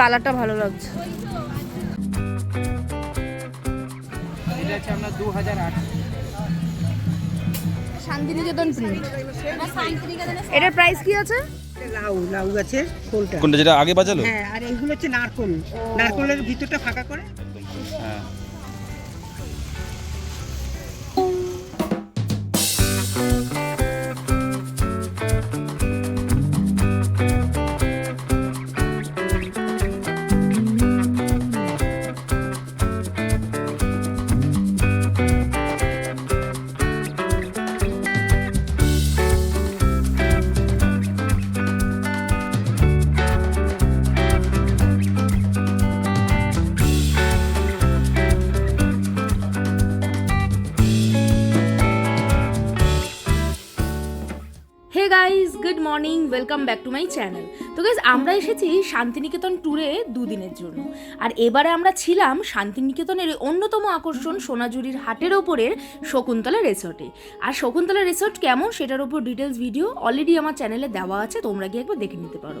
কালারটা ভালো লাগছে। এটা আছে আপনার দু হাজার আট। শান্তিনিকেতন প্রিন্ট এটার প্রাইস কি আছে? লাউ লাউ গাছের ফুলটা কোনটা যেটা আগে বাজালো? হ্যাঁ আর এইগুলো হচ্ছে নারকল। নারকলের ভিতরটা ফাঁকা করে। হ্যাঁ। Morning welcome back to my channel তো গাইজ আমরা এসেছি শান্তিনিকেতন ট্যুরে দুদিনের জন্য। আর এবারে আমরা ছিলাম শান্তিনিকেতনের অন্যতম আকর্ষণ সোনাঝুরির হাটের ওপরের শকুন্তলা রিসর্টে। আর শকুন্তলা রিসর্ট কেমন সেটার উপর ডিটেলস ভিডিও অলরেডি আমার চ্যানেলে দেওয়া আছে, তোমরা গিয়ে একবার দেখে নিতে পারো।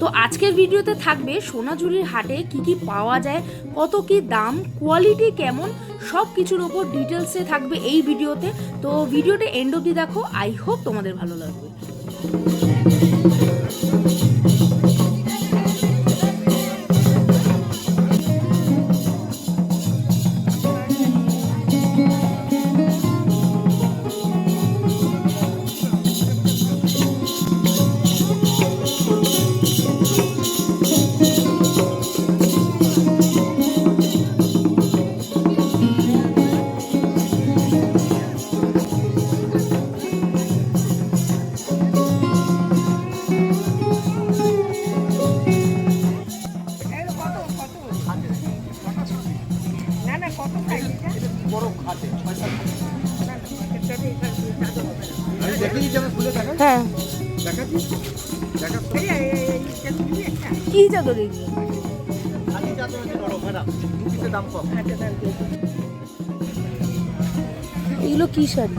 তো আজকের ভিডিওতে থাকবে সোনাঝুরির হাটে কি কি পাওয়া যায়, কত কি দাম কোয়ালিটি কেমন সব কিছুর ওপর ডিটেলসে থাকবে এই ভিডিওতে তো। ভিডিওটা এন্ড অবধি দেখো আই হোপ তোমাদের ভালো লাগবে। এগুলো চাদর এগুলো এগুলো কি শাড়ি?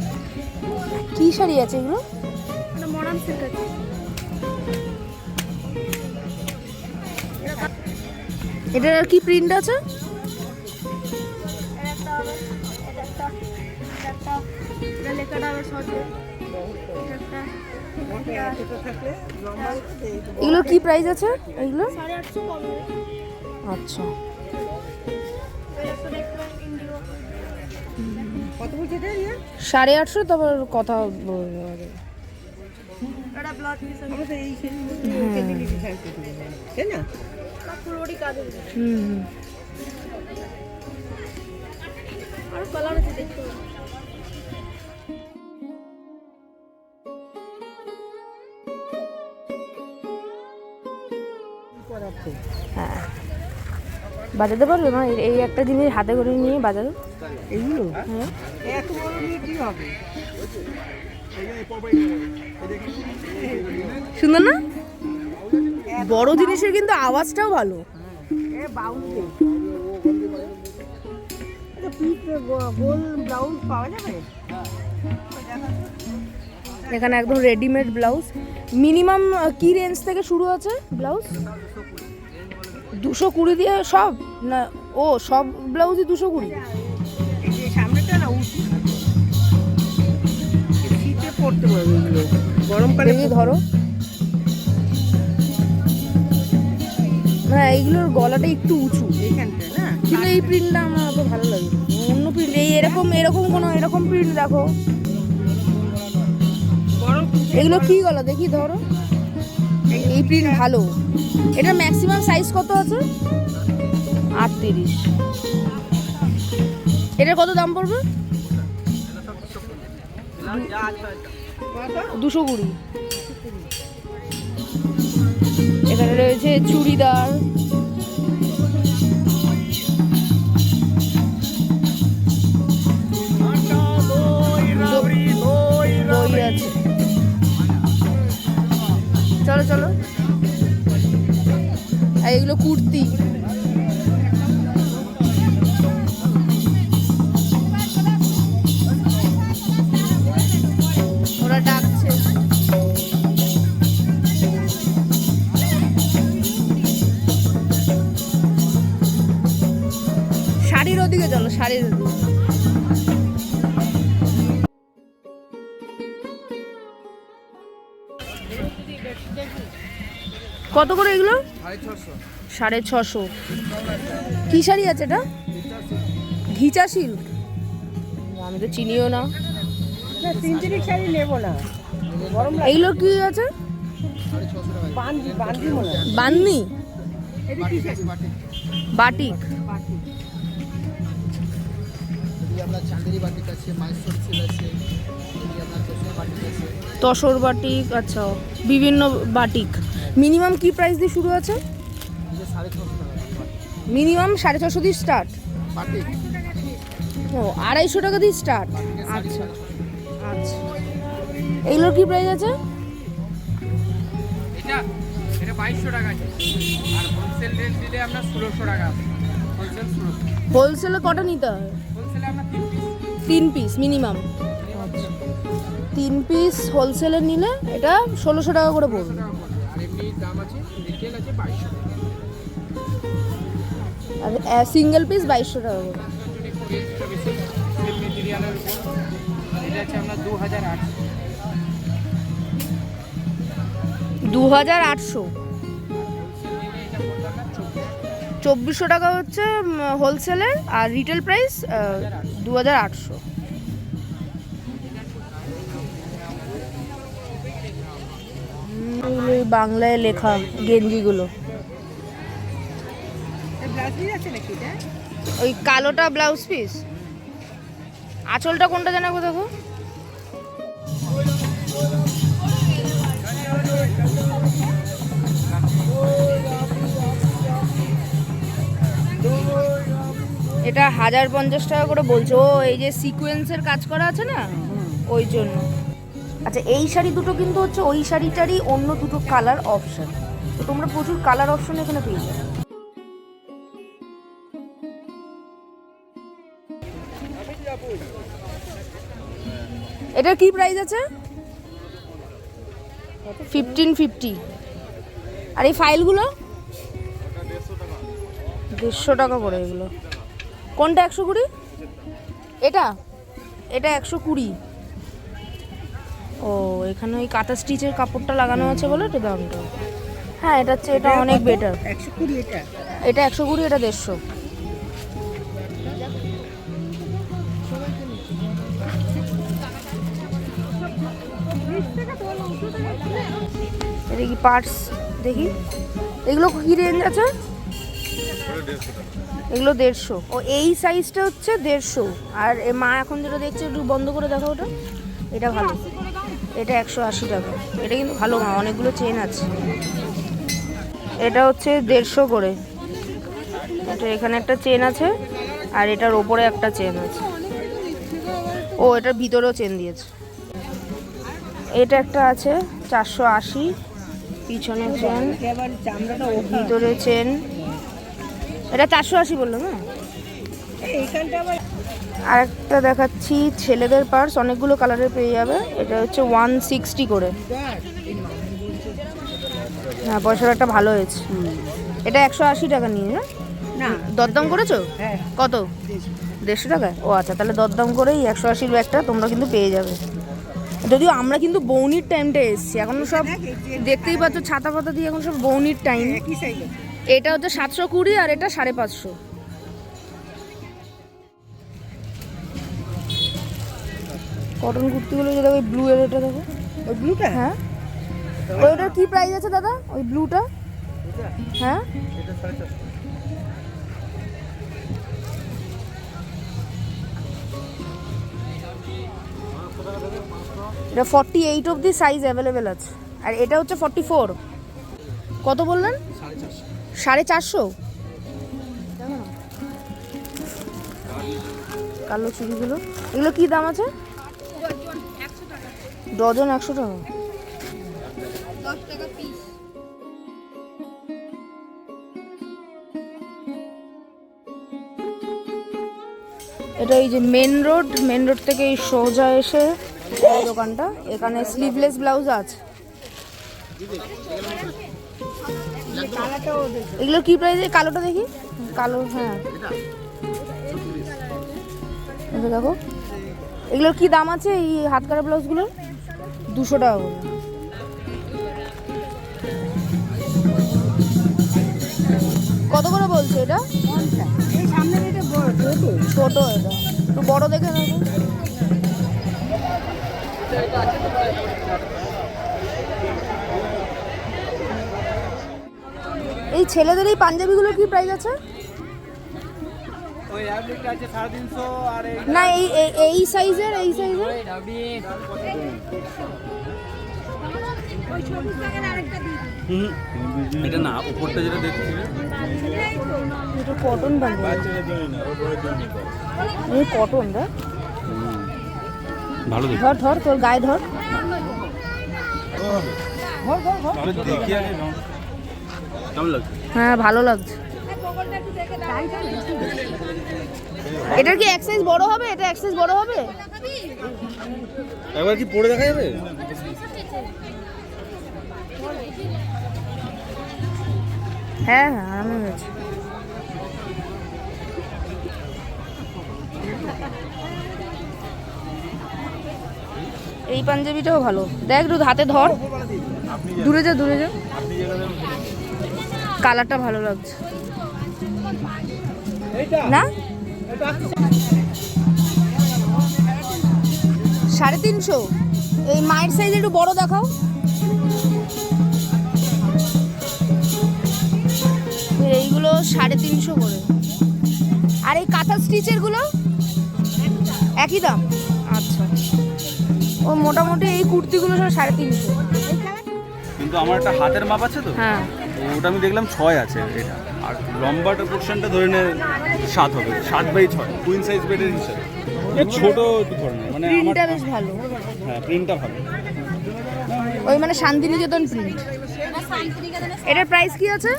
কি শাড়ি আছে এগুলো? মডার্ন সিল্ক আছে। এটার আর কি প্রিন্ট আছে? এগুলো কি প্রাইস আছে? এগুলো? আচ্ছা। কত বলছে এটা ইয়ে? সাড়ে আটশো তারপর কথা বলব আগে। আমরা তো এই কেজি লিখে বাজাতে পারবে? মা এই- একটা জিনিস হাতে করে নিয়ে বাজাবে এইগুলো হ্যাঁ। হবে? সুন্দর না বড় জিনিসের কিন্তু আওয়াজটাও ভালো। এখানে একদম রেডিমেড ব্লাউজ। মিনিমাম কি রেঞ্জ থেকে শুরু আছে ব্লাউজ? দুশো কুড়ি দিয়ে সব? না, ও, সব ব্লাউজই দুশো কুড়ি। ধরো। না এইগুলোর একটু উঁচু। না এই প্রিন্টটা আমার ভালো লাগে অন্য প্রিন্ট এই এরকম এরকম কোনো, এরকম প্রিন্ট এগুলো কি গলা? দেখি ধরো। এই প্রিন্ট ভালো। এটা ম্যাক্সিমাম সাইজ কত আছে? আটত্রিশ। এটার কত দাম পড়বে? দুশো কুড়ি। এখানে রয়েছে চুড়িদার। চলো চলো। এগুলো কুর্তি। সাড়ে কত করে এগুলো? সাড়ে ছশো। কি শাড়ি আছে এটা? ঘিচা সিল্ক। আমি তো চিনিও না। না সিনথেটিক শাড়ি নেব না। এইগুলো কি আছে? বান্দি বান্দি বাটিক। আপনার চান্দেরি বাটিক আছে মাইসোর সিল আছে এদিকে আপনার চশমা বাটিক আছে তসর বাটিক আচ্ছা বিভিন্ন বাটিক। মিনিমাম কি প্রাইস দিয়ে শুরু আছে? মিনিমাম সাড়ে ছশো দিয়ে স্টার্ট? ও আড়াইশো টাকা দিয়ে স্টার্ট? আচ্ছা আচ্ছা। এইগুলোর কি প্রাইস আছে? এটা এটা বাইশশো টাকা আছে। আর হোলসেল রেট দিলে আপনার ষোলোশো টাকা হোলসেল ষোলোশো। হোলসেলে কটা নিতে হয়? তিন পিস মিনিমাম তিন পিস হোলসেলে নিলে এটা ষোলোশো টাকা করে পড়বে। আর সিঙ্গেল পিস বাইশশো টাকা করে। দু হাজার আটশো। চব্বিশশো টাকা হচ্ছে হোলসেলের আর রিটেল প্রাইস দু হাজার আটশো। বাংলায় লেখা গেঞ্জিগুলো। ওই কালোটা ব্লাউজ পিস আঁচলটা কোনটা জানাব দেখো? এটা হাজার পঞ্চাশ টাকা করে বলছো। ও এই যে সিকোয়েন্সের কাজ করা আছে না? ওই জন্য। আচ্ছা এই শাড়ি দুটো কিন্তু হচ্ছে ওই শাড়িটারই অন্য দুটো কালার অপশন তো তোমরা প্রচুর কালার অপশন এখানে পেয়ে যাবে। এটার কি প্রাইস আছে? ফিফটিন ফিফটি আর এই ফাইলগুলো দেড়শো টাকা করে এগুলো। কোনটা একশো কুড়ি? এটা? এটা একশো কুড়ি। ও এখানে ওই কাঁথা স্টিচের কাপড়টা লাগানো আছে বলে এটা দামটা হ্যাঁ এটা হচ্ছে এটা অনেক বেটার একশো কুড়ি এটা? এটা একশো কুড়ি এটা দেড়শো। এটা কি পার্টস দেখি। এগুলো কি রেঞ্জ আছে? এগুলো দেড়শো। ও, এই সাইজটা হচ্ছে দেড়শো। আর মা এখন যেটা দেখছে, একটু বন্ধ করে দেখো ওটা। এটা ভালো। এটা একশো আশি টাকা। এটা কিন্তু ভালো মা, অনেকগুলো চেন আছে। এটা হচ্ছে দেড়শো করে। এটা এখানে একটা চেন আছে, আর এটার ওপরে একটা চেন আছে। ও, এটার ভিতরেও চেন দিয়েছে। এটা একটা আছে, চারশো আশি। পিছনে চেন ভিতরে চেন এটা চারশো আশি বলল না এইখানটা আবার আর একটা দেখাচ্ছি ছেলেদের পার্স অনেকগুলো কালারের পেয়ে যাবে। এটা হচ্ছে ওয়ান সিক্সটি করে। হ্যাঁ পয়সাটা একটা ভালো হয়েছে এটা একশো আশি টাকা নিয়ে না না। দরদাম করেছ? হ্যাঁ। কত? দেড়শো টাকা ও আচ্ছা তাহলে দরদাম করেই একশো আশির ব্যাগটা তোমরা কিন্তু পেয়ে যাবে। যদিও আমরা কিন্তু বৌনির টাইমটা এসছি এখন সব দেখতেই পাচ্ছ ছাতা পাতা দিয়ে এখন সব বৌনির টাইম এটা হচ্ছে সাতশো কুড়ি আর এটা সাড়ে পাঁচশো। কটন কুর্তিগুলো যদি ওই ব্লু এর এটা দেখো। ওই ব্লুটা হ্যাঁ। ওইটার কি প্রাইস আছে দাদা? ওই ব্লুটা হ্যাঁ। এটা ফর্টি এইট অবধি সাইজ অ্যাভেলেবেল আছে। আর এটা হচ্ছে ফর্টি ফোর কত বললেন? সাড়ে চারশো। সাড়ে চারশো? কালো চুড়িগুলো। এগুলো কি দাম আছে? ডজন একশো টাকা। এটা এই যে মেন রোড মেন রোড থেকে এই সোজা এসে দোকানটা। এখানে স্লিভলেস ব্লাউজ আছে। এগুলো কি প্রাইসে কালোটা দেখি। কালো হ্যাঁ। দেখো। এগুলোর কি দাম আছে এই হাত কাটা ব্লাউজগুলোর? দুশো টাকা কত করে বলছে এটা? ছোট এটা। একটু বড় দেখে নেব। ছেলেদের এই পাঞ্জাবিগুলোর কি প্রাইস আছে? ওই অ্যাপ্লিকটা আছে সাড়ে তিনশো আর এই না এই এই- এই সাইজের এই সাইজের এটা না উপরটা যেটা দেখছি। এটা কটন পাঞ্জাবি এই কটন রে ভালো দেখি ধর ধর তোর গায়ে ধর। কেমন লাগছে? হ্যাঁ ভালো লাগছে। এটার কি এক সাইজ বড় হবে? এটা এক সাইজ বড় হবে? একবার কি পরে দেখা যাবে? হ্যাঁ হ্যাঁ আরামে হয়েছে এই পাঞ্জাবিটাও ভালো। দেখ একটু হাতে ধর। দূরে যা দূরে যা। কালারটা ভালো লাগছে। না? সাড়ে তিনশো? এই মায়ের সাইজ একটু বড় দেখাও। এইগুলো সাড়ে তিনশো করে। আর এই কাঁথা স্টিচেরগুলো? একই দাম। আচ্ছা। ও মোটামুটি এই কুর্তিগুলো সব সাড়ে তিনশো। কিন্তু আমার একটা হাতের মাপ আছে তো? হ্যাঁ। ওটা আমি দেখলাম ছয় আছে এটা। আর লম্বাটা পোর্শনটা ধরে নে সাত হবে। সাত বাই ছয় কুইন সাইজ বেডের হিসাবে। এ ছোট ধরনের মানে প্রিন্টটা বেশ ভালো। হ্যাঁ প্রিন্টটা ভালো। ওই মানে শান্তিনিকেতন প্রিন্ট এটার প্রাইস কি আছে?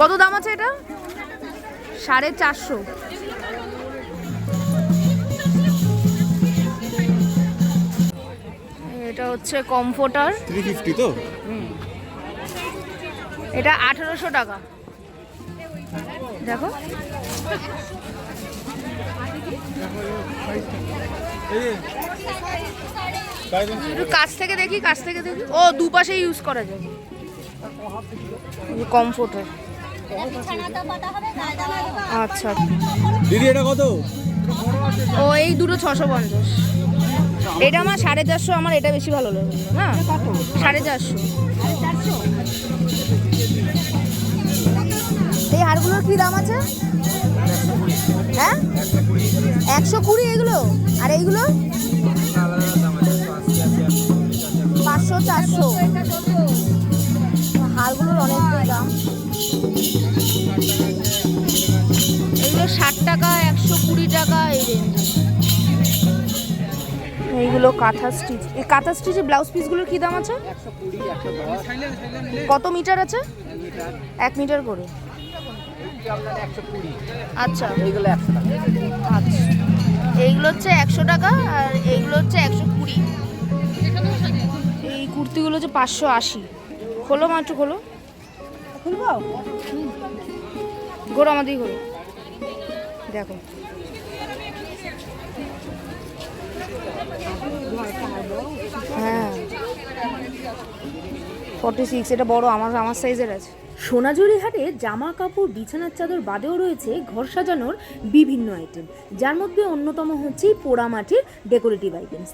কত দাম আছে এটা? সাড়ে চারশো। এটা হচ্ছে কমফোর্টার। থ্রি ফিফটি তো? এটা আঠেরোশো টাকা। দেখো। একটু কাছ থেকে দেখি কাছ থেকে দেখি। ও দুপাশে ইউজ করা যায়। কমফোর্টার। আচ্ছা। দিদি এটা কত? ও এই দুটো ছশো পঞ্চাশ। এটা আমার সাড়ে চারশো, আমার এটা বেশি ভালো লাগে না। সাড়ে চারশো। এই হারগুলোর কি দাম আছে? হ্যাঁ? একশো কুড়ি এগুলো? আর এইগুলো? পাঁচশো চারশো। হারগুলোর অনেক দাম। এইগুলো কাঁথা স্টিচ। এই কাঁথা স্টিচের ব্লাউজ পিসগুলোর কি দাম আছে? কত মিটার আছে? এক মিটার করে। আচ্ছা। এইগুলো একশো টাকা আচ্ছা এইগুলো হচ্ছে একশো টাকা আর এইগুলো হচ্ছে একশো কুড়ি। এই কুর্তিগুলো হচ্ছে পাঁচশো আশি। খোলো মাত্র খোলো। খুলবো? ঘোরো আমাদেরই ঘোরো দেখো। ফর্টি সিক্স এটা বড়, আমার আমার সাইজের আছে। সোনাঝুরি হাটে জামা, কাপড়, বিছানার চাদর বাদেও রয়েছে ঘর সাজানোর বিভিন্ন আইটেম যার মধ্যে অন্যতম হচ্ছে পোড়ামাটির ডেকোরেটিভ আইটেমস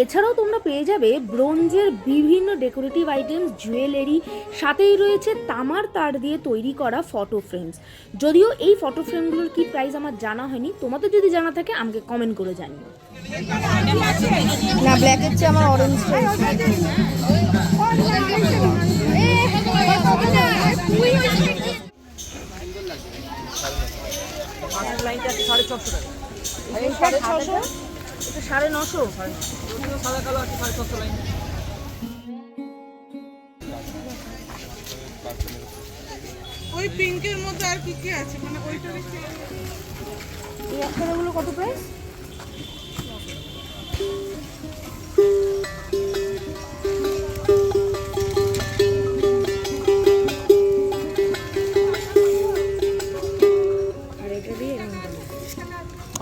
এছাড়াও তোমরা পেয়ে যাবে ব্রোঞ্জের বিভিন্ন ডেকোরেটিভ আইটেমস জুয়েলারি সাথেই রয়েছে তামার তার দিয়ে তৈরি করা ফটো ফ্রেমস যদিও এই ফটো ফ্রেমগুলোর কি প্রাইস আমার জানা হয়নি তোমাদের যদি জানা থাকে আমাকে কমেন্ট করে জানিও। না ব্ল্যাকের চেয়ে আমার অরেঞ্জ লাইনটা সাড়ে ছশো টাকা। সাড়ে ছশো? এটা সাড়ে নশো। ওই পিঙ্কের মধ্যে আর কি কি আছে? মানে ওইটার এই আখড়াগুলো কত প্রাইস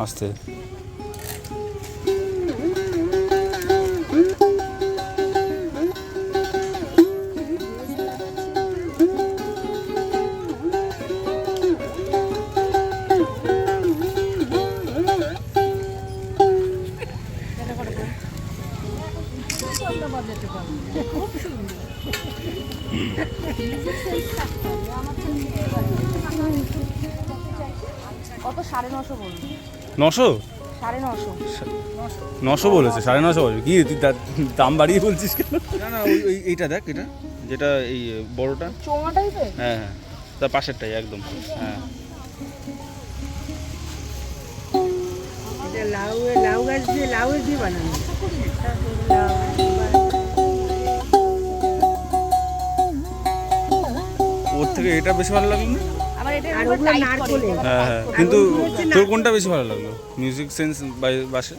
আস্তে সাড়ে নশো বলুন। নশো? সাড়ে নশো। নশো বলেছে সাড়ে নশো বলে কি তুই দাম বাড়িয়ে বলছিস কেন? না না ওই এইটা দেখ এটা। যেটা এই বড়টা। চোঙা টাইপের হ্যাঁ হ্যাঁ। তার পাশেরটাই একদম। হ্যাঁ। এটা লাউ লাউ গাছ দিয়ে লাউ দিয়ে বানানো? ওর থেকে এটা বেশি ভালো লাগল না? আর ওগুলো হ্যাঁ হ্যাঁ। কিন্তু তোর কোনটা বেশি ভালো লাগল? মিউজিক সেন্স বাসে?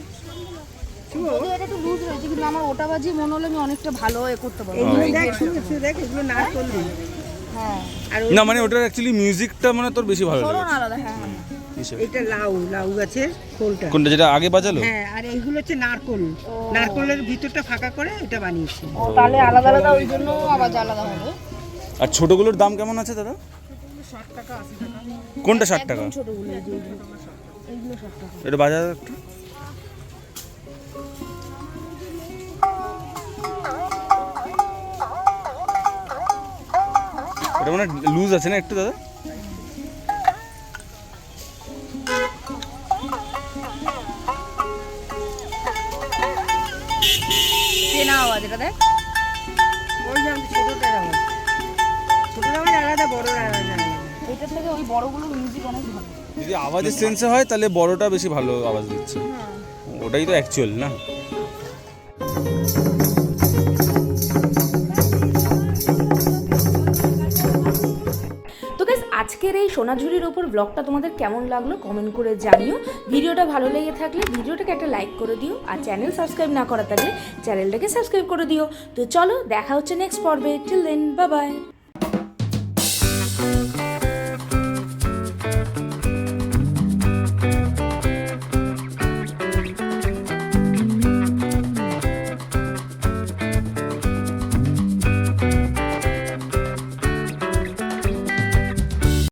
যদিও এটা একটু লুজ রয়েছে কিন্তু আমার ওটা বাজিয়ে মনে হলো আমি অনেকটা ভালো এ করতে পারব। দেখ শুধু শুধু দেখ এগুলো নারকোল দিয়ে। হ্যাঁ। আর ওই- না মানে ওটার অ্যাকচুয়ালি মিউজিকটা মানে তোর বেশি ভালো লাগে আলাদা হ্যাঁ হ্যাঁ। এটা লাউ লাউ গাছের খোলটা। কোনটা যেটা আগে বাজালো? হ্যাঁ আর এইগুলো হচ্ছে নারকোল। নারকোলের ভিতরটা ফাঁকা করে এটা বানিয়েছি। তাহলে আলাদা আলাদা ওই জন্য আওয়াজ আলাদা হবে। আর ছোটগুলোর দাম কেমন আছে দাদা? কোনটা ষাট টাকা? এটা বাজার? একটু এটা মানে লুজ আছে না একটু দাদা? চেনা আওয়াজ এটা দেখ। থেকে ওই মিউজিক অনেক ভালো যদি আওয়াজের সেন্সে হয় তাহলে বড়টা বেশি ভালো আওয়াজ দিচ্ছে। ওটাই তো অ্যাকচুয়াল না? আজকের এই সোনাঝুরির ওপর ব্লগটা তোমাদের কেমন লাগল কমেন্ট করে জানিও। ভিডিওটা ভালো লেগে থাকলে ভিডিওটাকে একটা লাইক করে দিও আর চ্যানেল সাবস্ক্রাইব না করা থাকলে চ্যানেলটাকে সাবস্ক্রাইব করে দিও। তো চলো দেখা হচ্ছে নেক্সট পর্বে। Till then bye bye